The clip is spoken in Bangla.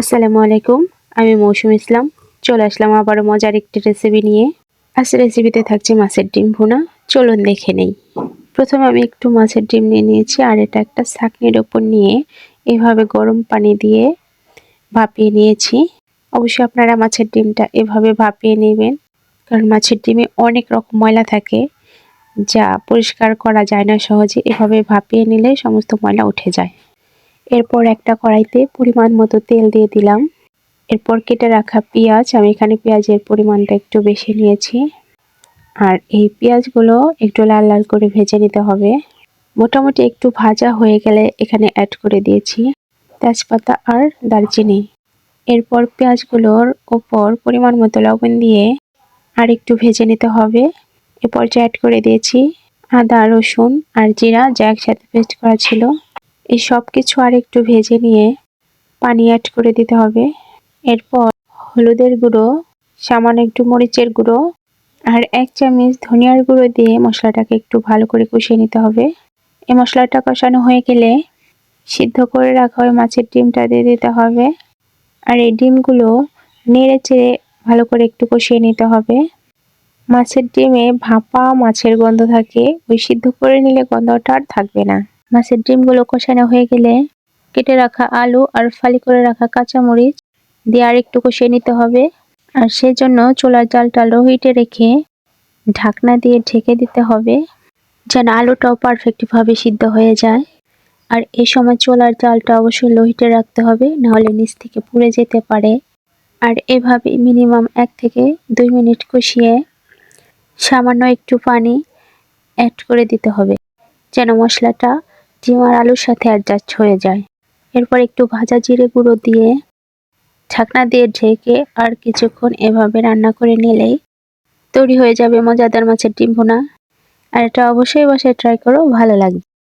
আসসালামু আলাইকুম, আমি মৌসুম ইসলাম। চলে আসলাম আবারও মজার একটি রেসিপি নিয়ে। আজ রেসিপিতে থাকছে মাছের ডিম ভুনা। চলুন দেখে নেই। প্রথমে আমি একটু মাছের ডিম নিয়ে নিয়েছি, আর এটা একটা ছাকনির ওপর নিয়ে এভাবে গরম পানি দিয়ে ভাপিয়ে নিয়েছি। অবশ্যই আপনারা মাছের ডিমটা এভাবে ভাপিয়ে নেবেন, কারণ মাছের ডিমে অনেক রকম ময়লা থাকে, যা পরিষ্কার করা যায় না সহজে। এভাবে ভাপিয়ে নিলে সমস্ত ময়লা উঠে যায়। এরপর একটা কড়াইতে পরিমাণ মতো তেল দিয়ে দিলাম। এরপর কেটে রাখা পেঁয়াজ, আমি এখানে পেঁয়াজের পরিমাণটা একটু বেশি নিয়েছি। আর এই পেঁয়াজগুলো একটু লাল লাল করে ভেজে নিতে হবে। মোটামুটি একটু ভাজা হয়ে গেলে এখানে অ্যাড করে দিয়েছি তেজপাতা আর দারচিনি। এরপর পেঁয়াজগুলোর ওপর পরিমাণ মতো লবণ দিয়ে আর একটু ভেজে নিতে হবে। এ পর্যায়ে অ্যাড করে দিয়েছি আদা, রসুন আর জিরা, যা একসাথে পেস্ট করা ছিল। এই সব কিছু আর একটু ভেজে নিয়ে পানি অ্যাড করে দিতে হবে। এরপর হলুদের গুঁড়ো, সামান্য একটু মরিচের গুঁড়ো আর এক চামচ ধনিয়ার গুঁড়ো দিয়ে মশলাটাকে একটু ভালো করে কষিয়ে নিতে হবে। এই মশলাটা কষানো হয়ে গেলে সিদ্ধ করে রাখা ওই মাছের ডিমটা দিয়ে দিতে হবে। আর এই ডিমগুলো নেড়ে চেড়ে ভালো করে একটু কষিয়ে নিতে হবে। মাছের ডিমে ভাপা মাছের গন্ধ থাকে, ওই সিদ্ধ করে নিলে গন্ধটা আর থাকবে না। মাছের ডিমগুলো কষানো হয়ে গেলে কেটে রাখা আলু আর ফালি করে রাখা কাঁচামরিচ দিয়ে আর একটু কষিয়ে নিতে হবে। আর সেজন্য চোলার জালটা লো হিটে রেখে ঢাকনা দিয়ে ঢেকে দিতে হবে যেন আলুটাও পারফেক্টভাবে সিদ্ধ হয়ে যায়। আর এই সময় চোলার জালটা অবশ্যই লো হিটে রাখতে হবে, নাহলে নিচ থেকে পুড়ে যেতে পারে। আর এভাবে মিনিমাম এক থেকে দুই মিনিট কষিয়ে সামান্য একটু পানি অ্যাড করে দিতে হবে, যেন মশলাটা আর আলুর সাথে অ্যাডজাস্ট হয়ে যায়। এরপর একটু ভাজা জিরে গুঁড়ো দিয়ে ঢাকনা দিয়ে ঢেকে আর কিছুক্ষণ এভাবে রান্না করে নিলেই তৈরি হয়ে যাবে মজাদার মাছের ডিম আর এটা অবশ্যই বাসায় ট্রাই করো, ভালো লাগবে।